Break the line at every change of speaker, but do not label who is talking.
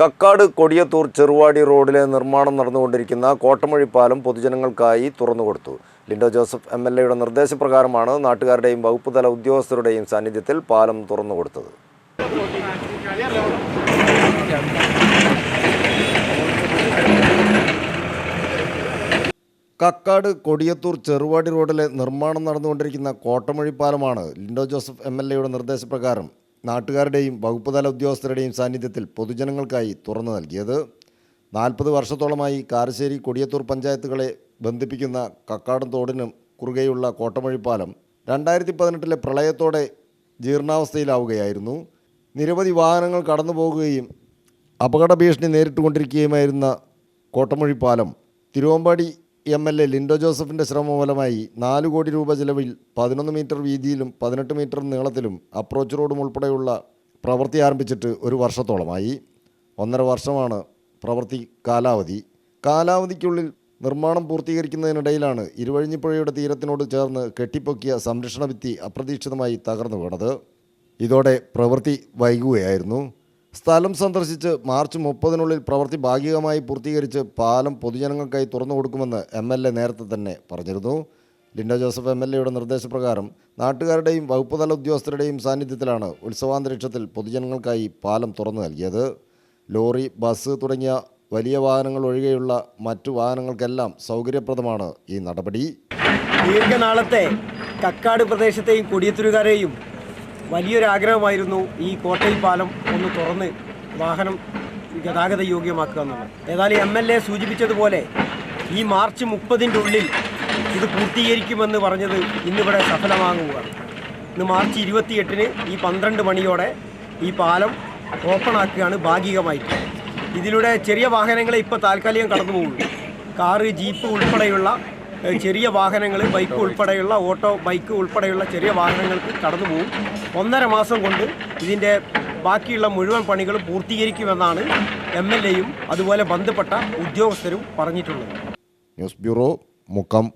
കക്കാട് കൊടിയത്തൂർ ചെറുവാടി റോഡിലെ നിർമ്മാണം നടന്നുകൊണ്ടിരിക്കുന്ന കോട്ടമഴി പാലം പൊതുജനങ്ങൾക്കായി തുറന്നുകൊടുത്തു ലിൻഡോ ജോസഫ് എം എൽ എയുടെ നിർദ്ദേശപ്രകാരമാണ് നാട്ടുകാരുടെയും വകുപ്പ് തല ഉദ്യോഗസ്ഥരുടെയും സാന്നിധ്യത്തിൽ പാലം തുറന്നുകൊടുത്തത് കക്കാട് കൊടിയത്തൂർ ചെറുവാടി റോഡിലെ നിർമ്മാണം നടന്നുകൊണ്ടിരിക്കുന്ന കോട്ടമഴി പാലമാണ് ലിൻഡോ ജോസഫ് എം എൽ എയുടെ നിർദ്ദേശപ്രകാരം നാട്ടുകാരുടെയും വകുപ്പ് തല ഉദ്യോഗസ്ഥരുടെയും സാന്നിധ്യത്തിൽ പൊതുജനങ്ങൾക്കായി തുറന്നു നൽകിയത്. നാൽപ്പത് വർഷത്തോളമായി കാരശ്ശേരി കൊടിയത്തൂർ പഞ്ചായത്തുകളെ ബന്ധിപ്പിക്കുന്ന കക്കാടും തോടിനും കുറുകെയുള്ള കോട്ടമഴി പാലം രണ്ടായിരത്തി പതിനെട്ടിലെ പ്രളയത്തോടെ ജീർണാവസ്ഥയിലാവുകയായിരുന്നു. നിരവധി വാഹനങ്ങൾ കടന്നു പോകുകയും അപകട ഭീഷണി നേരിട്ടുകൊണ്ടിരിക്കുകയുമായിരുന്ന കോട്ടമൊഴി പാലം Thiruvambady M L A Lindo ജോസഫിന്റെ ശ്രമഫലമായി നാല് കോടി രൂപ ചിലവിൽ പതിനൊന്ന് മീറ്റർ വീതിയിലും പതിനെട്ട് മീറ്റർ നീളത്തിലും അപ്രോച്ച് റോഡും ഉൾപ്പെടെയുള്ള പ്രവൃത്തി ആരംഭിച്ചിട്ട് ഒരു വർഷത്തോളമായി. ഒന്നര വർഷമാണ് പ്രവൃത്തി കാലാവധി. കാലാവധിക്കുള്ളിൽ നിർമ്മാണം പൂർത്തീകരിക്കുന്നതിനിടയിലാണ് ഇരുവഴിഞ്ഞിപ്പുഴയുടെ തീരത്തിനോട് ചേർന്ന് കെട്ടിപ്പൊക്കിയ സംരക്ഷണ ഭിത്തി അപ്രതീക്ഷിതമായി തകർന്നു വീണത്. ഇതോടെ പ്രവൃത്തി വൈകുകയായിരുന്നു. സ്ഥലം സന്ദർശിച്ച് മാർച്ച് മുപ്പതിനുള്ളിൽ പ്രവൃത്തി ഭാഗികമായി പൂർത്തീകരിച്ച് പാലം പൊതുജനങ്ങൾക്കായി തുറന്നു കൊടുക്കുമെന്ന് എം എൽ എ നേരത്തെ തന്നെ പറഞ്ഞിരുന്നു. ലിൻഡോ ജോസഫ് എം എൽ എയുടെ നിർദ്ദേശപ്രകാരം നാട്ടുകാരുടെയും വകുപ്പുതല ഉദ്യോഗസ്ഥരുടെയും സാന്നിധ്യത്തിലാണ് ഉത്സവാന്തരീക്ഷത്തിൽ പൊതുജനങ്ങൾക്കായി പാലം തുറന്നു നൽകിയത്. ലോറി ബസ് തുടങ്ങിയ വലിയ വാഹനങ്ങൾ ഒഴികെയുള്ള മറ്റു വാഹനങ്ങൾക്കെല്ലാം സൗകര്യപ്രദമാണ് ഈ നടപടി.
ദീർഘനാളത്തെ കക്കാട് പ്രദേശത്തെയും കൊടിയത്തൂരുകാരെയും വലിയൊരു ആഗ്രഹമായിരുന്നു ഈ കോട്ടയിൽ പാലം ഒന്ന് തുറന്ന് വാഹനം ഗതാഗത യോഗ്യമാക്കുക എന്നുള്ളത്. ഏതായാലും എം എൽ എ സൂചിപ്പിച്ചതുപോലെ ഈ മാർച്ച് മുപ്പതിന്റെ ഉള്ളിൽ ഇത് പൂർത്തീകരിക്കുമെന്ന് പറഞ്ഞത് ഇന്നിവിടെ സഫലമാകുകയാണ് ഇന്ന് മാർച്ച് ഇരുപത്തിയെട്ടിന് ഈ പന്ത്രണ്ട് മണിയോടെ ഈ പാലം ഓപ്പൺ ആക്കുകയാണ് ഭാഗികമായിട്ട്. ഇതിലൂടെ ചെറിയ വാഹനങ്ങളെ ഇപ്പോൾ താൽക്കാലികം കടന്നു പോകുള്ളൂ കാറ് ജീപ്പ് ഉൾപ്പെടെയുള്ള ചെറിയ വാഹനങ്ങൾ ബൈക്ക് ഉൾപ്പെടെയുള്ള ഓട്ടോ ബൈക്ക് ഉൾപ്പെടെയുള്ള ചെറിയ വാഹനങ്ങൾക്ക് കടന്നു പോകും ഒന്നര മാസം കൊണ്ട് ഇതിന്റെ ബാക്കിയുള്ള മുഴുവൻ പണികളും പൂർത്തീകരിക്കുമെന്നാണ് എം എൽ എയും അതുപോലെ ബന്ധപ്പെട്ട ഉദ്യോഗസ്ഥരും പറഞ്ഞിട്ടുള്ളത്.
News bureau Mukkam.